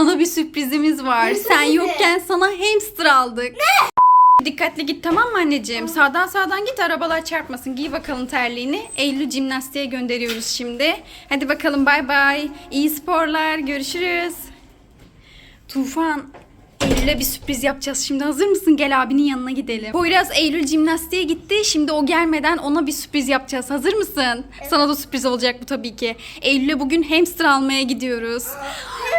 Sana bir sürprizimiz var. Ne Sen sürprizi? yokken sana hamster aldık. Ne? Dikkatli git tamam mı anneciğim? Sağdan sağdan git arabalar çarpmasın. Giy bakalım terliğini. Eylül jimnastiğe gönderiyoruz şimdi. Hadi bakalım bay bay. İyi sporlar. Görüşürüz. Tufan Eylül'e bir sürpriz yapacağız şimdi. Hazır mısın? Gel abinin yanına gidelim. Poyraz Eylül jimnastiğe gitti. Şimdi o gelmeden ona bir sürpriz yapacağız. Hazır mısın? Sana da sürpriz olacak bu tabii ki. Eylül'e bugün hamster almaya gidiyoruz.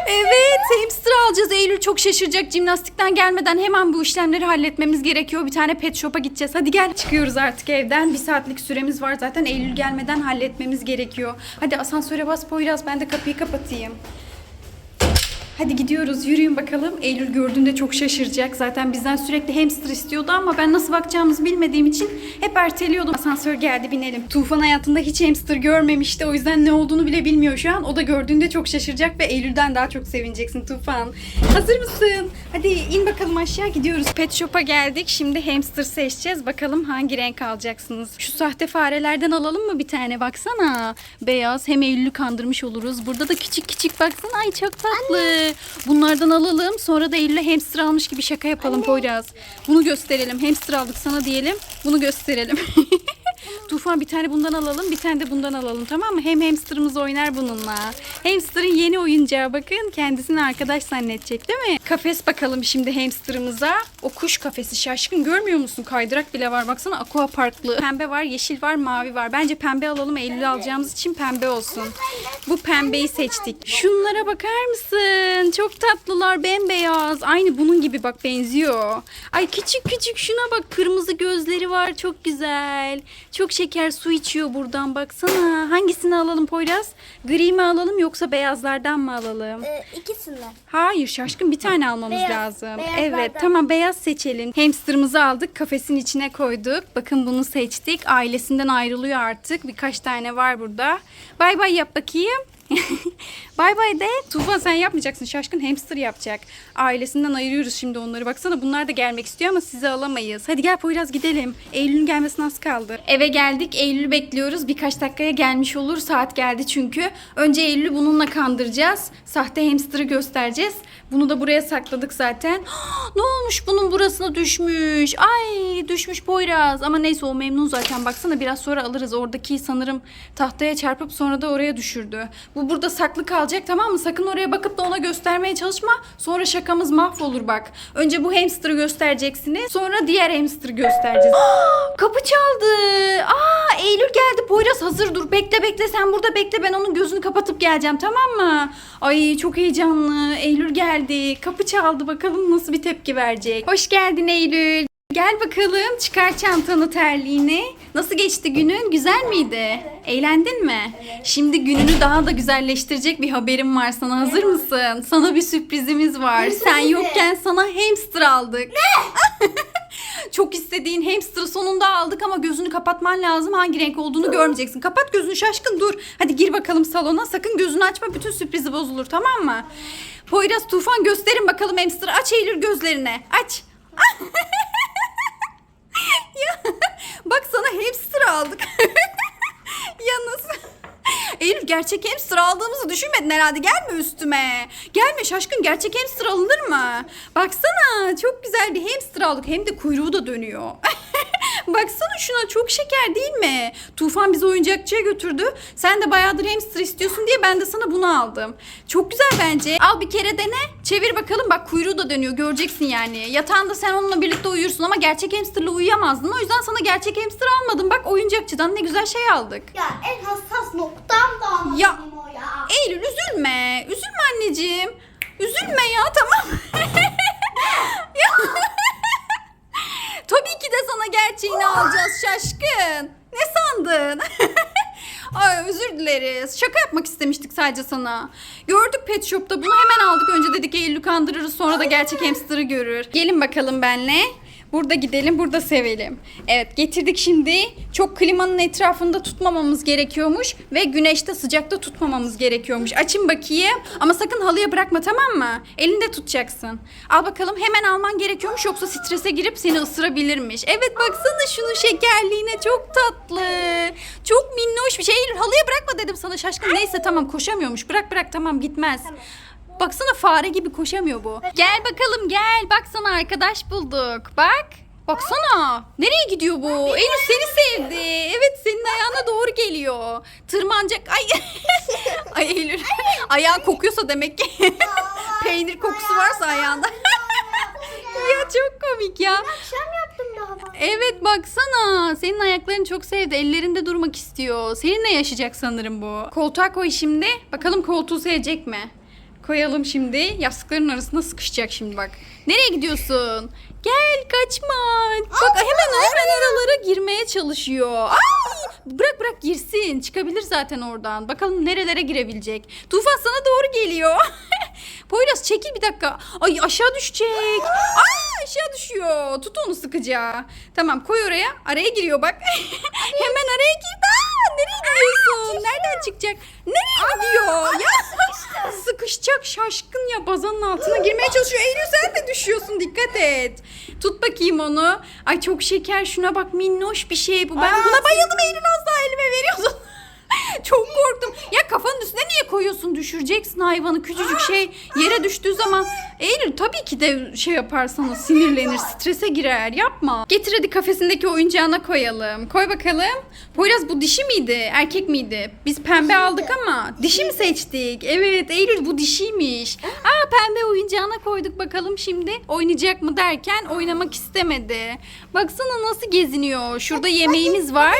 Evet hamster alacağız. Eylül çok şaşıracak. Jimnastikten gelmeden hemen bu işlemleri halletmemiz gerekiyor. Bir tane pet shop'a gideceğiz. Hadi gel. Çıkıyoruz artık evden. Bir saatlik süremiz var zaten. Eylül gelmeden halletmemiz gerekiyor. Hadi asansöre bas Poyraz. Ben de kapıyı kapatayım. Hadi gidiyoruz yürüyün bakalım. Eylül gördüğünde çok şaşıracak. Zaten bizden sürekli hamster istiyordu ama ben nasıl bakacağımızı bilmediğim için hep erteliyordum. Asansör geldi binelim. Tufan hayatında hiç hamster görmemişti. O yüzden ne olduğunu bile bilmiyor şu an. O da gördüğünde çok şaşıracak ve Eylül'den daha çok sevineceksin Tufan. Hazır mısın? Hadi in bakalım aşağı gidiyoruz. Pet shop'a geldik. Şimdi hamster seçeceğiz. Bakalım hangi renk alacaksınız. Şu sahte farelerden alalım mı bir tane? Baksana. Beyaz. Hem Eylül'ü kandırmış oluruz. Burada da küçük küçük baksana. Ay çok tatlı. Bunlardan alalım. Sonra da Eylül'e hamster almış gibi şaka yapalım Poyraz. Bunu gösterelim. Hamster aldık sana diyelim. Bunu gösterelim. Tufan bir tane bundan alalım, bir tane de bundan alalım tamam mı? Hem hamsterımız oynar bununla. Hamsterın yeni oyuncağı bakın kendisini arkadaş zannedecek değil mi? Kafes bakalım şimdi hamsterımıza. O kuş kafesi şaşkın görmüyor musun? Kaydırak bile var baksana aqua parklı. Pembe var, yeşil var, mavi var. Bence pembe alalım Eylül'ü alacağımız için pembe olsun. Bu pembeyi seçtik. Şunlara bakar mısın? Çok tatlılar bembeyaz. Aynı bunun gibi bak benziyor. Ay küçük küçük şuna bak kırmızı gözleri var çok güzel. Çok şeker su içiyor buradan baksana. Hangisini alalım Poyraz? Gri mi alalım yoksa beyazlardan mı alalım? Ee, ikisinden. Hayır şaşkın bir tane almamız Beyaz, lazım. beyazlardan. Evet tamam beyaz seçelim. Hamsterımızı aldık kafesin içine koyduk. Bakın bunu seçtik. Ailesinden ayrılıyor artık. Birkaç tane var burada. Bay bay yap bakayım. bay bay de. Tufan sen yapmayacaksın. Şaşkın hamster yapacak. Ailesinden ayırıyoruz şimdi onları. Baksana bunlar da gelmek istiyor ama sizi alamayız. Hadi gel Poyraz gidelim. Eylül'ün gelmesine az kaldı. Eve geldik. Eylül'ü bekliyoruz. Birkaç dakikaya gelmiş olur. Saat geldi çünkü. Önce Eylül'ü bununla kandıracağız. Sahte hamster'ı göstereceğiz. Bunu da buraya sakladık zaten. ne olmuş bunun burasına düşmüş. Ay düşmüş Poyraz. Ama neyse o memnun zaten. Baksana biraz sonra alırız. Oradaki sanırım tahtaya çarpıp sonra da oraya düşürdü. Bu burada saklı kalacak tamam mı? Sakın oraya bakıp da ona göstermeye çalışma. Sonra şakamız mahvolur bak. Önce bu hamster'ı göstereceksiniz. Sonra diğer hamster'ı göstereceğiz. Kapı çaldı. Aa Eylül geldi. Poyraz hazır dur. Bekle bekle sen burada bekle. Ben onun gözünü kapatıp geleceğim tamam mı? Ay çok heyecanlı. Eylül geldi. Kapı çaldı. Bakalım nasıl bir tepki verecek. Hoş geldin Eylül. Gel bakalım çıkar çantanı terliğini. Nasıl geçti günün? Güzel miydi? Eğlendin mi? Şimdi gününü daha da güzelleştirecek bir haberim var sana. Hazır mısın? Sana bir sürprizimiz var. Ne Sen sürprizi? yokken sana hamster aldık. Ne? Çok istediğin hamster'ı sonunda aldık ama gözünü kapatman lazım. Hangi renk olduğunu görmeyeceksin. Kapat gözünü şaşkın dur. Hadi gir bakalım salona. Sakın gözünü açma. Bütün sürprizi bozulur tamam mı? Poyraz Tufan gösterin bakalım hamster'ı. Aç Eylül gözlerini. Aç. ya, bak sana hamster aldık. Eylül gerçek hamster aldığımızı düşünmedin herhalde. Gelme üstüme. Gelme şaşkın gerçek hamster alınır mı? Baksana çok güzel bir hamster aldık. Hem de kuyruğu da dönüyor. Baksana şuna çok şeker değil mi? Tufan bizi oyuncakçıya götürdü. Sen de bayağıdır hamster istiyorsun diye ben de sana bunu aldım. Çok güzel bence. Al bir kere dene. Çevir bakalım bak kuyruğu da dönüyor. Göreceksin yani. Yatağında sen onunla birlikte uyursun ama gerçek hamsterla uyuyamazdın. O yüzden sana gerçek hamster almadım. Bak oyuncakçıdan ne güzel şey aldık. Ya en hassas noktam da ama Ya. o ya. Eylül üzülme. Üzülme anneciğim. Üzülme ya tamam. Ya. Tabii ki de sana gerçeğini alacağız şaşkın. Ne sandın? Ay özür dileriz. Şaka yapmak istemiştik sadece sana. Gördük pet shop'ta bunu hemen aldık. Önce dedik Eylül'ü kandırırız sonra da gerçek hamster'ı görür. Gelin bakalım benle. Burada gidelim, burada sevelim. Evet, getirdik şimdi. Çok klimanın etrafında tutmamamız gerekiyormuş ve güneşte sıcakta tutmamamız gerekiyormuş. Açın bakayım. Ama sakın halıya bırakma tamam mı? Elinde tutacaksın. Al bakalım hemen alman gerekiyormuş yoksa strese girip seni ısırabilirmiş. Evet baksana şunun şekerliğine çok tatlı. Çok minnoş bir şey. Halıya bırakma dedim sana şaşkın. Neyse tamam koşamıyormuş. Bırak bırak tamam gitmez. Baksana fare gibi koşamıyor bu. Gel bakalım gel. Bak sana arkadaş bulduk. Bak. Baksana. Nereye gidiyor bu? Eylül seni sevdi. Evet senin ayağına doğru geliyor. Tırmanacak. Ay. Ay Eylül. Ayağın kokuyorsa demek ki. Peynir kokusu varsa ayağında. ya çok komik ya. Akşam yaptım daha. Evet baksana. Senin ayaklarını çok sevdi. Ellerinde durmak istiyor. Seninle yaşayacak sanırım bu. Koltuğa koy şimdi. Bakalım koltuğu sevecek mi? Koyalım şimdi. Yastıkların arasında sıkışacak şimdi bak. Nereye gidiyorsun? Gel kaçma. Bak hemen hemen aralara girmeye çalışıyor. Ay! Bırak bırak girsin. Çıkabilir zaten oradan. Bakalım nerelere girebilecek. Tufan sana doğru geliyor. Poyraz çekil bir dakika. Ay aşağı düşecek. Ay aşağı düşüyor. Tut onu sıkıca. Tamam koy oraya. Araya giriyor bak. Hemen araya girdi. Nereye gidiyorsun? Nereden çıkacak? Nereye gidiyor? Ya sıkışacak şaşkın ya bazanın altına girmeye çalışıyor. Eylül sen de düşüyorsun dikkat et. Tut bakayım onu. Ay çok şeker şuna bak minnoş bir şey bu. Ben Aa, buna bayıldım Eylül az daha elime veriyordun. Çok korktum. Ya kafanın üstüne niye koyuyorsun? Düşüreceksin hayvanı. Küçücük şey yere düştüğü zaman Eylül tabii ki de şey yaparsanız sinirlenir, strese girer. Yapma. Getir hadi kafesindeki oyuncağına koyalım. Koy bakalım. Poyraz bu dişi miydi? Erkek miydi? Biz pembe aldık ama dişi mi seçtik? Evet Eylül bu dişiymiş. Aa pembe oyuncağına koyduk bakalım şimdi. Oynayacak mı derken oynamak istemedi. Baksana nasıl geziniyor. Şurada yemeğimiz var.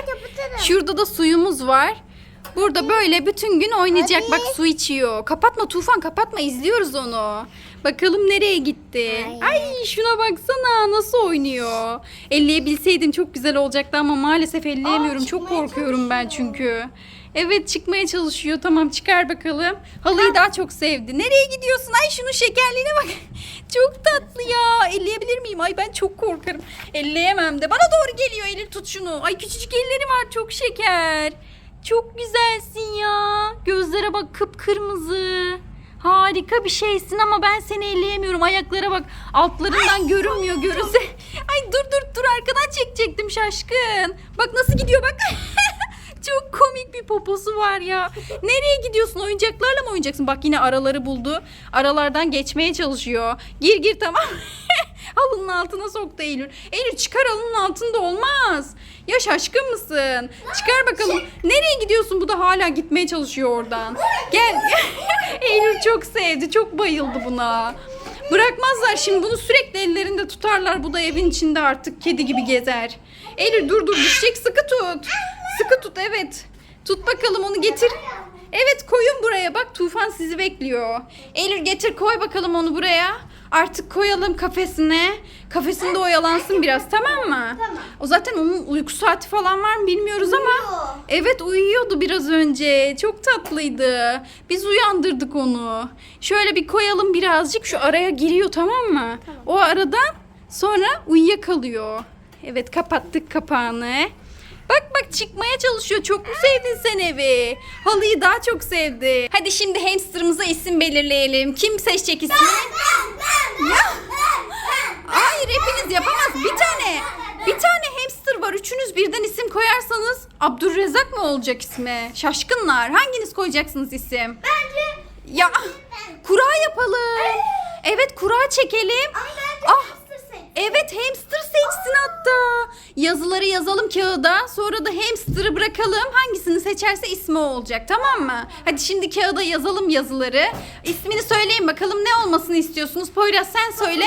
Şurada da suyumuz var. Burada böyle bütün gün oynayacak. Bak su içiyor. Kapatma Tufan kapatma izliyoruz onu. Bakalım nereye gitti. Ay şuna baksana nasıl oynuyor. Elleyebilseydim çok güzel olacaktı ama maalesef elleyemiyorum. Aa, çok çıkmaya korkuyorum ben çünkü. Evet çıkmaya çalışıyor. Tamam çıkar bakalım. Halıyı daha çok sevdi. Nereye gidiyorsun? Ay şunun şekerliğine bak. Çok tatlı ya. Elleyebilir miyim? Ay ben çok korkarım. Elleyemem de. Bana doğru geliyor Eylül tut şunu. Ay küçücük elleri var çok şeker. Çok güzelsin ya. Gözlere bak kıpkırmızı. Harika bir şeysin ama ben seni elleyemiyorum. Ayaklara bak. Altlarından görünmüyor görünse. Ay dur dur dur arkadan çekecektim şaşkın. Bak nasıl gidiyor bak. Çok komik bir poposu var ya. Nereye gidiyorsun? Oyuncaklarla mı oynayacaksın? Bak yine araları buldu. Aralardan geçmeye çalışıyor. Gir gir tamam. Halının altına soktu Eylül. Eylül çıkar halının altında olmaz. Ya şaşkın mısın? Çıkar bakalım. Nereye gidiyorsun? Bu da hala gitmeye çalışıyor oradan. Gel. Eylül çok sevdi. Çok bayıldı buna. Bırakmazlar şimdi bunu sürekli ellerinde tutarlar. Bu da evin içinde artık kedi gibi gezer. Eylül dur dur düşecek sıkı tut. Sıkı tut evet. Tut bakalım onu getir. Evet koyun buraya bak Tufan sizi bekliyor. Eylül getir koy bakalım onu buraya. Artık koyalım kafesine. Kafesinde oyalansın biraz tamam mı? Tamam. O zaten onun uyku saati falan var mı bilmiyoruz ama. Uyuyor. Evet uyuyordu biraz önce. Çok tatlıydı. Biz uyandırdık onu. Şöyle bir koyalım birazcık. Şu araya giriyor tamam mı? O aradan sonra uyuyakalıyor. Evet kapattık kapağını. Bak bak çıkmaya çalışıyor. Çok mu sevdin sen evi? Halıyı daha çok sevdi. Hadi şimdi hamsterımıza isim belirleyelim. Kim seçecek ismi? Ya. Hayır hepiniz yapamaz. Bir tane. Bir tane hamster var. Üçünüz birden isim koyarsanız Abdurrezzak mı olacak ismi? Şaşkınlar. Hanginiz koyacaksınız isim? Bence Ya kura yapalım. Evet kura çekelim. ama Ah. hamster seç. Evet hamster seçsin hatta. Yazıları yazalım kağıda. Sonra da hamster'ı bırakalım. Hangisini seçerse ismi o olacak tamam mı? Hadi şimdi kağıda yazalım yazıları. İsmini söyleyin bakalım ne olmasını istiyorsunuz? Poyraz sen söyle.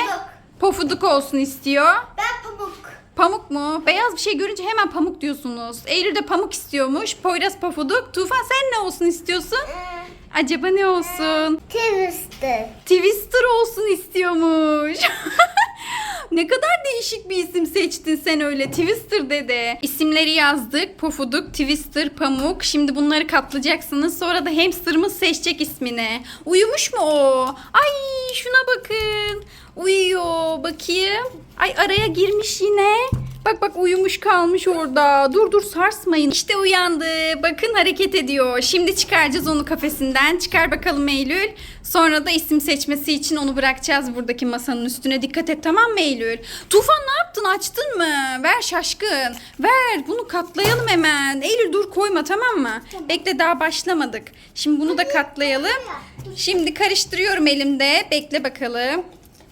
Pofuduk. Pofuduk olsun istiyor. Ben pamuk. Pamuk mu? Beyaz bir şey görünce hemen pamuk diyorsunuz. Eylül de pamuk istiyormuş. Poyraz pofuduk. Tufan sen ne olsun istiyorsun? Acaba ne olsun? Twister. Twister olsun istiyormuş. ne kadar değişik bir isim seçtin sen öyle Twister dede. İsimleri yazdık. Pofuduk, Twister, Pamuk. Şimdi bunları katlayacaksınız. Sonra da hamsterımız seçecek ismini. Uyumuş mu o? Ay şuna bakın. Uyuyor. Bakayım. Ay araya girmiş yine. Bak bak uyumuş kalmış orada. Dur dur sarsmayın. İşte uyandı. Bakın hareket ediyor. Şimdi çıkaracağız onu kafesinden. Çıkar bakalım Eylül. Sonra da isim seçmesi için onu bırakacağız buradaki masanın üstüne. Dikkat et tamam mı Eylül? Tufan ne yaptın? Açtın mı? Ver şaşkın. Ver. Bunu katlayalım hemen. Eylül dur koyma tamam mı? Bekle daha başlamadık. Şimdi bunu da katlayalım. Şimdi karıştırıyorum elimde. Bekle bakalım.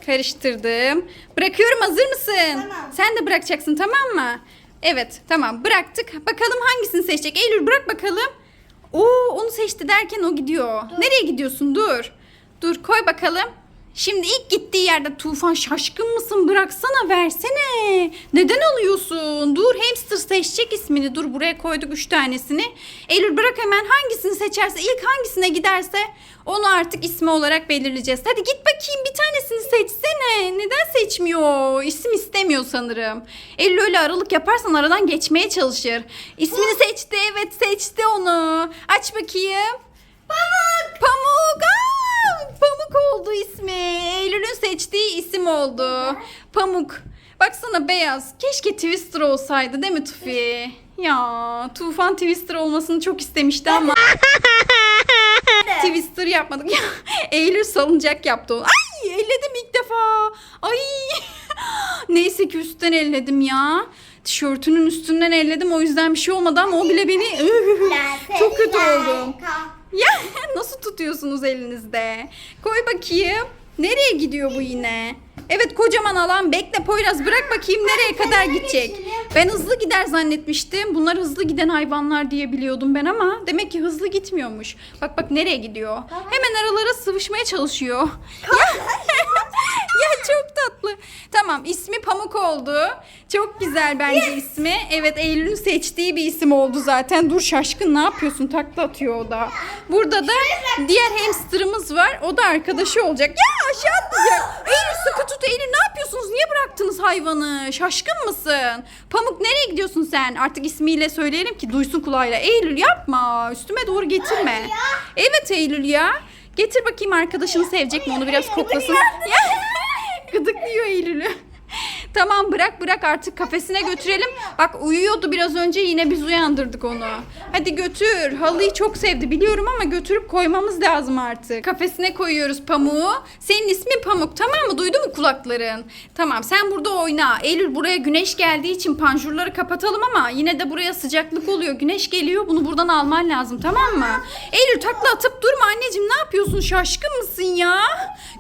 Karıştırdım. Bırakıyorum hazır mısın? Tamam. Sen de bırakacaksın tamam mı? Evet tamam bıraktık. Bakalım hangisini seçecek? Eylül bırak bakalım. Oo onu seçti derken o gidiyor. Nereye gidiyorsun? Dur. Dur koy bakalım. Şimdi ilk gittiği yerde Tufan şaşkın mısın? Bıraksana versene. Neden alıyorsun? Dur hamster seçecek ismini. Dur buraya koyduk üç tanesini. Eylül bırak hemen hangisini seçerse ilk hangisine giderse onu artık ismi olarak belirleyeceğiz. Hadi git bakayım bir tanesini seçsene. Neden seçmiyor? İsim istemiyor sanırım. Eylül öyle aralık yaparsan aradan geçmeye çalışır. İsmini seçti. Evet seçti onu. Aç bakayım. Pamuk. Pamuk. Aa, Pamuk oldu ismi. Eylül'ün seçtiği isim oldu. Pamuk. Baksana beyaz. Keşke Twister olsaydı değil mi Tufi? Ya Tufan Twister olmasını çok istemişti ama Twister yapmadık. Ya, Eylül salıncak yaptı onu. Ay elledim ilk defa. Ay. Neyse ki üstten elledim ya. Tişörtünün üstünden elledim o yüzden bir şey olmadı ama o bile beni çok kötü oldum. Ya nasıl tutuyorsunuz elinizde? Koy bakayım. Nereye gidiyor bu yine? Evet kocaman alan. Bekle Poyraz bırak bakayım nereye kadar gidecek. Ben hızlı gider zannetmiştim. Bunlar hızlı giden hayvanlar diye biliyordum ben ama demek ki hızlı gitmiyormuş. Bak bak nereye gidiyor. Hemen aralara sıvışmaya çalışıyor. Ya. Tamam ismi Pamuk oldu. Çok güzel bence ismi. Evet Eylül'ün seçtiği bir isim oldu zaten. Dur şaşkın ne yapıyorsun? Takla atıyor o da. Burada da diğer hamsterımız var. O da arkadaşı olacak. Ya aşağı atlayacak. Eylül sıkı tut Eylül ne yapıyorsunuz? Niye bıraktınız hayvanı? Şaşkın mısın? Pamuk nereye gidiyorsun sen? Artık ismiyle söyleyelim ki duysun kulağıyla. Eylül yapma. Üstüme doğru getirme. Evet Eylül ya. Getir bakayım arkadaşını sevecek mi? Onu biraz koklasın. Ya. Gıdıklıyor Eylül'ü. Tamam bırak bırak artık kafesine götürelim. Bak uyuyordu biraz önce yine biz uyandırdık onu. Hadi götür. Halıyı çok sevdi biliyorum ama götürüp koymamız lazım artık. Kafesine koyuyoruz pamuğu. Senin ismin Pamuk tamam mı? Duydu mu kulakların? Tamam sen burada oyna. Eylül buraya güneş geldiği için panjurları kapatalım ama yine de buraya sıcaklık oluyor. Güneş geliyor bunu buradan alman lazım tamam mı? Eylül takla atıp durma anneciğim ne yapıyorsun? Şaşkın mısın ya?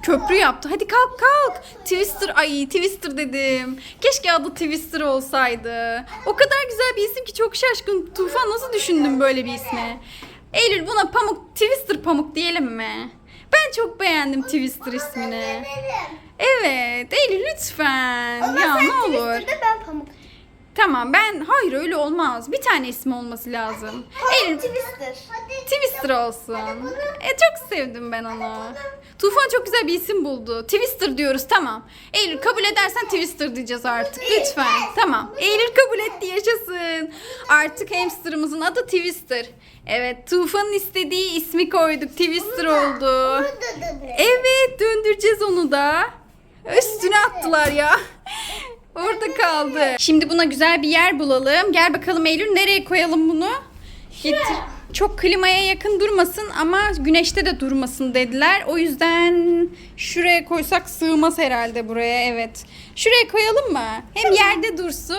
Köprü yaptı. Hadi kalk kalk. Twister ay Twister dedim. Keşke adı Twister olsaydı. O kadar güzel bir isim ki çok şaşkın. Tufan nasıl düşündün böyle bir ismi? Eylül buna pamuk Twister pamuk diyelim mi? Ben çok beğendim Twister ismini. Evet Eylül lütfen. ya ne olur. ben pamuk. Tamam ben hayır öyle olmaz. Bir tane ismi olması lazım. Eylül Twister. Twister olsun. E çok sevdim ben onu. Tufan çok güzel bir isim buldu. Twister diyoruz tamam. Eylül kabul edersen Twister diyeceğiz artık. Lütfen. Tamam. Eylül kabul etti yaşasın. Artık hamsterımızın adı Twister. Evet Tufan'ın istediği ismi koyduk. Twister oldu. Evet döndüreceğiz onu da. Üstüne attılar ya. Orada kaldı. Şimdi buna güzel bir yer bulalım. Gel bakalım Eylül nereye koyalım bunu? Getir. Çok klimaya yakın durmasın ama güneşte de durmasın dediler. O yüzden şuraya koysak sığmaz herhalde buraya. Evet. Şuraya koyalım mı? Hem yerde dursun.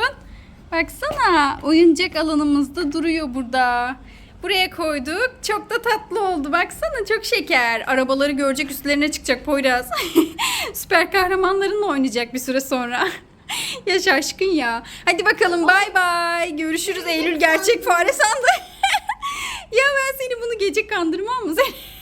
Baksana oyuncak alanımızda duruyor burada. Buraya koyduk. Çok da tatlı oldu. Baksana çok şeker. Arabaları görecek üstlerine çıkacak Poyraz. Süper kahramanlarınla oynayacak bir süre sonra. ya şaşkın ya. Hadi bakalım bay bay. Görüşürüz Eylül gerçek fare sandı. ya ben seni bunu gece kandırmam mı?